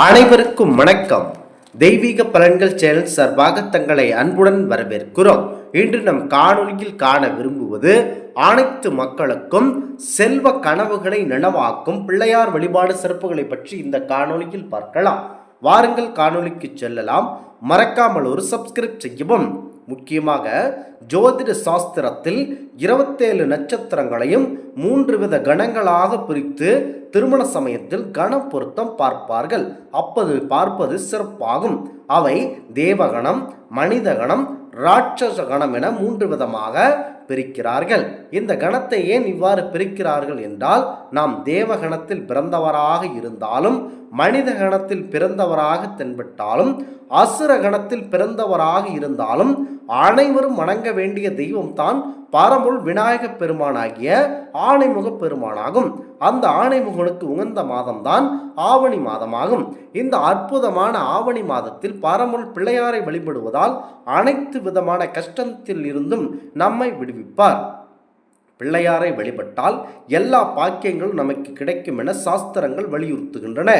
அனைவருக்கும் வணக்கம். தெய்வீக பலன்கள் சேனல் சார்பாக தங்களை அன்புடன் வரவேற்கிறோம். இன்று நம் காணொலியில் காண விரும்புவது அனைத்து மக்களுக்கும் செல்வ கனவுகளை நனவாக்கும் பிள்ளையார் வழிபாடு சிறப்புகளை பற்றி இந்த காணொலியில் பார்க்கலாம். வாருங்கள் காணொலிக்கு செல்லலாம். மறக்காமல் ஒரு சப்ஸ்கிரைப் செய்யவும். முக்கியமாக ஜோதிட சாஸ்திரத்தில் இருபத்தேழு நட்சத்திரங்களையும் மூன்று வித கணங்களாக பிரித்து திருமண சமயத்தில் கண பொருத்தம் பார்ப்பார்கள். அப்போது பார்ப்பது சிறப்பாகும். அவை தேவகணம் மனிதகணம் ராட்சச கணம் என மூன்று விதமாக பிரிக்கிறார்கள். இந்த கணத்தை ஏன் இவ்வாறு பிரிக்கிறார்கள் என்றால் நாம் தேவகணத்தில் பிறந்தவராக இருந்தாலும் மனித கணத்தில் பிறந்தவராக தென்பட்டாலும் அசுர கணத்தில் பிறந்தவராக இருந்தாலும் அனைவரும் வணங்க வேண்டிய தெய்வம்தான் பரமுள் விநாயக பெருமானாகிய ஆணைமுக பெருமானாகும். அந்த ஆணைமுகனுக்கு உகந்த மாதம்தான் ஆவணி மாதமாகும். இந்த அற்புதமான ஆவணி மாதத்தில் பரமுள் பிள்ளையாரை வழிபடுவதால் அனைத்து விதமான கஷ்டத்தில் இருந்தும் நம்மை விடுவிப்பார் பிள்ளையாரை வழிபட்டால் எல்லா பாக்கியங்களும் நமக்கு கிடைக்கும் என சாஸ்திரங்கள் வலியுறுத்துகின்றன.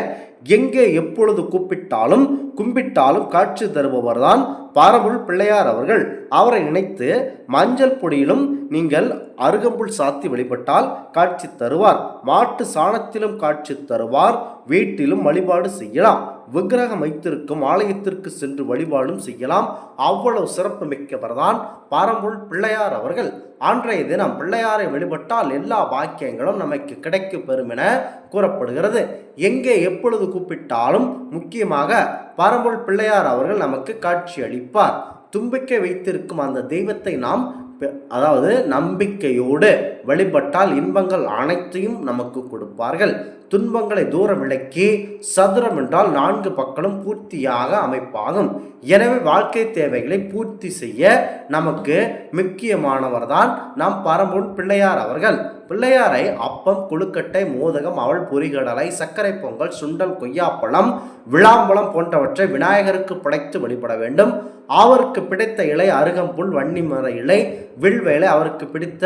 எங்கே எப்பொழுது கூப்பிட்டாலும் கும்பிட்டாலும் காட்சி தருபவர்தான் பாரமுள் பிள்ளையார் அவர்கள். அவரை நினைத்து மஞ்சள் பொடியிலும் நீங்கள் அருகம்புல் சாத்தி வழிபட்டால் காட்சி தருவார். மாட்டு சாணத்திலும் காட்சி தருவார். வீட்டிலும் வழிபாடு செய்யலாம். விக்கிரகம் வைத்திருக்கும் ஆலயத்திற்கு சென்று வழிபாடும் செய்யலாம். அவ்வளவு சிறப்பு மிக்கவர்தான் பாரம்புள் பிள்ளையார் அவர்கள். அன்றைய தினம் பிள்ளையாரை வழிபட்டால் எல்லா பாக்கியங்களும் நமக்கு கிடைக்க பெறும் என கூறப்படுகிறது. எங்கே எப்பொழுது கூப்பிட்டாலும் முக்கியமாக பரம்பொருள் பிள்ளையார் அவர்கள் நமக்கு காட்சி அளிப்பார். தும்பிக்கை வைத்திருக்கும் அந்த தெய்வத்தை நாம் அதாவது நம்பிக்கையோடு வழிபட்டால் இன்பங்கள் அனைத்தையும் நமக்கு கொடுப்பார்கள். துன்பங்களை தூர விளக்கி சதுரம் என்றால் நான்கு பக்கலும் பூர்த்தியாக அமைப்பாகும். எனவே வாழ்க்கை தேவைகளை பூர்த்தி செய்ய நமக்கு முக்கியமானவர்தான் நம் பரம்பொருள் பிள்ளையார் அவர்கள். பிள்ளையாரை அப்பம் கொழுக்கட்டை மோதகம் அவள் பொறிகடலை சர்க்கரை பொங்கல் சுண்டல் கொய்யாப்பழம் விளாம்பழம் போன்றவற்றை விநாயகருக்கு படைத்து வழிபட வேண்டும். அவருக்கு பிடித்த இலை அருகம்புல் வன்னிமர இலை வில்வேலை அவருக்கு பிடித்த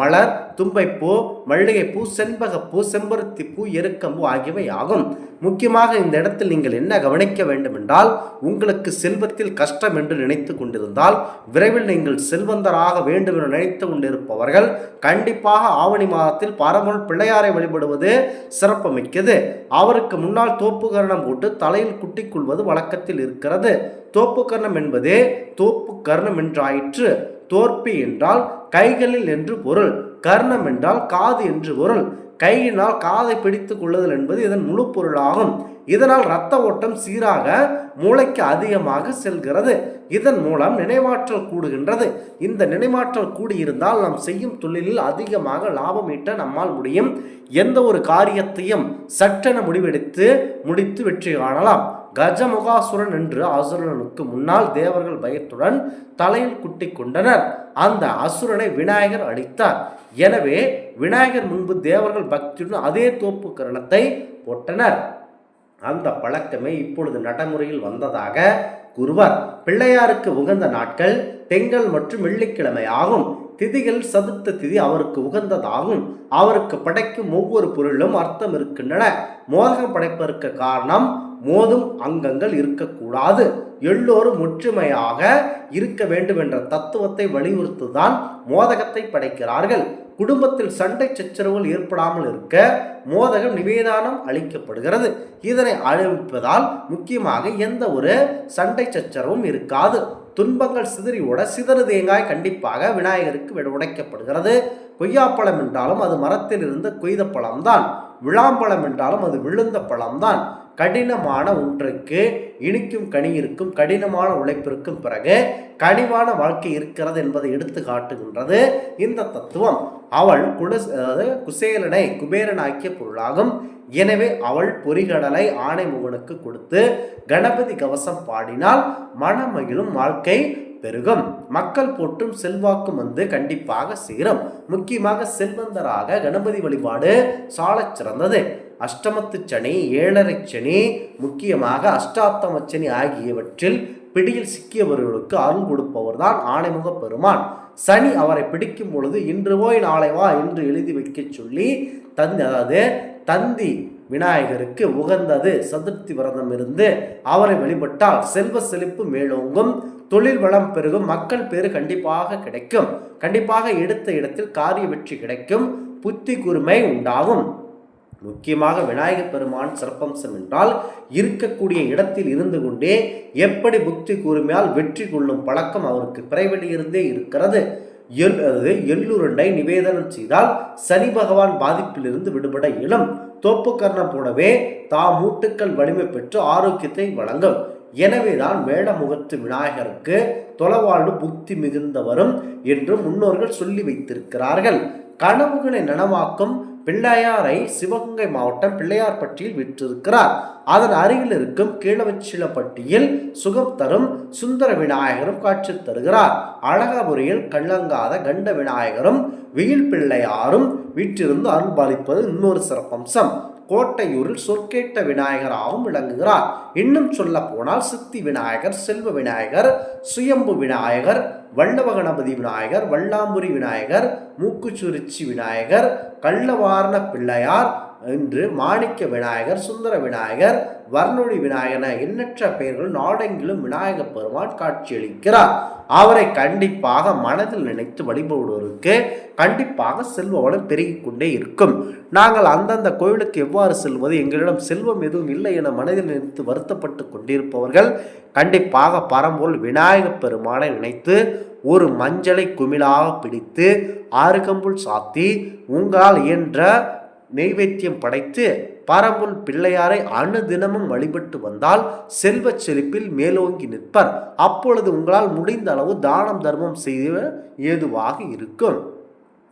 மலர் தும்பைப்பூ மல்லிகைப்பூ செண்பகப்பூ செம்பருத்திப்பூ எருக்கம்பூ ஆகியவை ஆகும். முக்கியமாக இந்த இடத்தில் நீங்கள் என்ன கவனிக்க வேண்டும் என்றால் உங்களுக்கு செல்வத்தில் கஷ்டம் என்று நினைத்து கொண்டிருந்தால் விரைவில் நீங்கள் செல்வந்தராக வேண்டும் என்று நினைத்து கொண்டிருப்பவர்கள் கண்டிப்பாக ஆவணி மாதத்தில் பரமுள் பிள்ளையாரை வழிபடுவது சிறப்புமிக்கது. அவருக்கு முன்னால் தோப்புகரணம் போட்டு தலையில் குட்டி கொள்வது வழக்கத்தில் இருக்கிறது. தோப்புக்கர்ணம் என்பதே தோப்பு கர்ணம் என்றாயிற்று. தோற்பி என்றால் கைகளில் என்று பொருள். கர்ணம் என்றால் காது என்று பொருள். கையினால் காதை பிடித்துக் கொள்ளுதல் என்பது இதன் முழு பொருளாகும். இதனால் இரத்த ஓட்டம் சீராக மூளைக்கு அதிகமாக செல்கிறது. இதன் மூலம் நினைவாற்றல் கூடுகின்றது. இந்த நினைவாற்றல் கூடியிருந்தால் நாம் செய்யும் தொழிலில் அதிகமாக லாபம் ஈட்ட நம்மால் முடியும். எந்த ஒரு காரியத்தையும் சட்டென முடிவெடுத்து முடித்து வெற்றி காணலாம். கஜமுகாசுரன் என்று அசுரனுக்கு முன்னால் தேவர்கள் பயத்துடன் தலையில் குட்டி கொண்டனர். அந்த அசுரனை விநாயகர் அளித்தார் எனவே விநாயகர் முன்பு தேவர்கள் பக்தியுடன் அதே தோப்பு கரணத்தை போட்டனர். அந்த பழக்கமே இப்பொழுது நடைமுறையில் வந்ததாக கூறுவார். பிள்ளையாருக்கு உகந்த நாட்கள் திங்கள் மற்றும் வெள்ளிக்கிழமை ஆகும். திதிகள் சதுர்த்த திதி அவருக்கு உகந்ததாகும். அவருக்கு படைக்கும் ஒவ்வொரு பொருளும் அர்த்தம் இருக்கின்றன. மோதகம் படைப்பதற்கு காரணம் மோதும் அங்கங்கள் இருக்கக்கூடாது. எல்லோரும் ஒற்றுமையாக இருக்க வேண்டும் என்ற தத்துவத்தை வலியுறுத்துதான் மோதகத்தை படைக்கிறார்கள். குடும்பத்தில் சண்டை சச்சரவுகள் ஏற்படாமல் இருக்க மோதகம் நிவேதானம் அளிக்கப்படுகிறது. இதனை அழிப்பதால் முக்கியமாக எந்த ஒரு சண்டை சச்சரவும் இருக்காது. துன்பங்கள் சிதறியோட சிதறு தேங்காய் கண்டிப்பாக விநாயகருக்கு உடைக்கப்படுகிறது. கொய்யாப்பழம் என்றாலும் அது மரத்தில் இருந்த கொய்த பழம்தான். விழாம்பழம் என்றாலும் அது விழுந்த பழம்தான். கடினமான ஒன்றுக்கு இனிக்கும் கனி இருக்கும் கடினமான உழைப்பிற்கும் பிறகு கனிவான வாழ்க்கை இருக்கிறது என்பதை எடுத்து காட்டுகின்றது இந்த தத்துவம். அவள் குலஸ் அதாவது குசேலனை குபேரனாக்கிய பொருளாகும். எனவே அவள் பொறிகடலை ஆணைமுகனுக்கு கொடுத்து கணபதி கவசம் பாடினால் மனமகிழும் வாழ்க்கை பெருகும். மக்கள் போற்றும் செல்வாக்கும் வந்து கண்டிப்பாக சேரும். முக்கியமாக செல்வந்தராக கணபதி வழிபாடு சாலச் சிறந்தது. அஷ்டமத்து சனி ஏழரை சனி முக்கியமாக அஷ்டாத்தம சனி ஆகியவற்றில் பிடியில் சிக்கியவர்களுக்கு அருள் கொடுப்பவர் தான் ஆணைமுக பெருமான். சனி அவரை பிடிக்கும் பொழுது இன்று போய் நாளை வா என்று எழுதி வைக்கச் சொல்லி தந்தி அதாவது தந்தி விநாயகருக்கு உகந்தது சதுர்த்தி விரதம் இருந்து அவரை வழிபட்டால் செல்வ செழிப்பு மேலோங்கும். தொழில் வளம் பெருகும் மக்கள் பேர் கண்டிப்பாக கிடைக்கும். கண்டிப்பாக எடுத்த இடத்தில் காரிய வெற்றி கிடைக்கும் புத்தி கூர்மை உண்டாகும். முக்கியமாக விநாயகப் பெருமான் சிறப்பம்சம் என்றால் இருக்கக்கூடிய இடத்தில் இருந்து கொண்டே எப்படி புத்தி கூர்மையால் வெற்றி கொள்ளும் பழக்கம் அவருக்கு பிறவிலிருந்தே இருக்கிறது. எள் அது எள்ளுருண்டை நிவேதனம் செய்தால் சனி பகவான் பாதிப்பிலிருந்து விடுபட இயலும். தோப்புக்கர்ணம் போலவே தாம் மூட்டுக்கள் வலிமை பெற்று ஆரோக்கியத்தை வழங்கும். எனவேதான் மேடமுகத்து விநாயகருக்கு தொலைவாழ்வு புத்தி மிகுந்தவரும் என்று முன்னோர்கள் சொல்லி வைத்திருக்கிறார்கள். கனவுகளை நனவாக்கும் பிள்ளையாரை சிவகங்கை மாவட்டம் பிள்ளையார்பட்டியில் விற்றிருக்கிறார் அதன் அருகில் இருக்கும் கீழவச்சிலப்பட்டியில் சுகம் தரும் சுந்தர விநாயகரும் காட்சி தருகிறார். அழகாபுரியில் கள்ளங்காத கண்ட விநாயகரும் வெயில் பிள்ளையாரும் வீற்றிருந்து அருள்பாலிப்பது இன்னொரு சிறப்பம்சம். கோட்டையூரில் சொற்கேட்ட விநாயகராகவும் விளங்குகிறார். இன்னும் சொல்ல போனால் சித்தி விநாயகர் செல்வ விநாயகர் சுயம்பு விநாயகர் வல்லவ கணபதி விநாயகர் வல்லாம்புரி விநாயகர் மூக்குச்சுரிச்சி விநாயகர் கள்ளவாரண பிள்ளையார் என்று மாணிக்க விநாயகர் சுந்தர விநாயகர் வர்ணொழி விநாயகன எண்ணற்ற பெயர்கள் நாடெங்கிலும் விநாயகப் பெருமான் காட்சியளிக்கிறார். அவரை கண்டிப்பாக மனதில் நினைத்து வழிபடுவதற்கு கண்டிப்பாக செல்வ வளம் பெருகிக்கொண்டே இருக்கும். நாங்கள் அந்தந்த கோயிலுக்கு எவ்வாறு செல்வது? எங்களிடம் செல்வம் எதுவும் இல்லை என மனதில் நினைத்து வருத்தப்பட்டு கொண்டிருப்பவர்கள் கண்டிப்பாக பரம்பொருள் விநாயகப் பெருமானை நினைத்து ஒரு மஞ்சளை குமிழாக பிடித்து ஆறுகம்புல் சாத்தி உங்களால் இயன்ற நெய்வேத்தியம் படைத்து பரம்புல் பிள்ளையாரை அனுதினமும் வழிபட்டு வந்தால் செல்வச் செழிப்பில் மேலோங்கி நிற்பர். அப்பொழுது உங்களால் முடிந்த அளவு தானம் தர்மம் செய்ய ஏதுவாக இருக்கும்.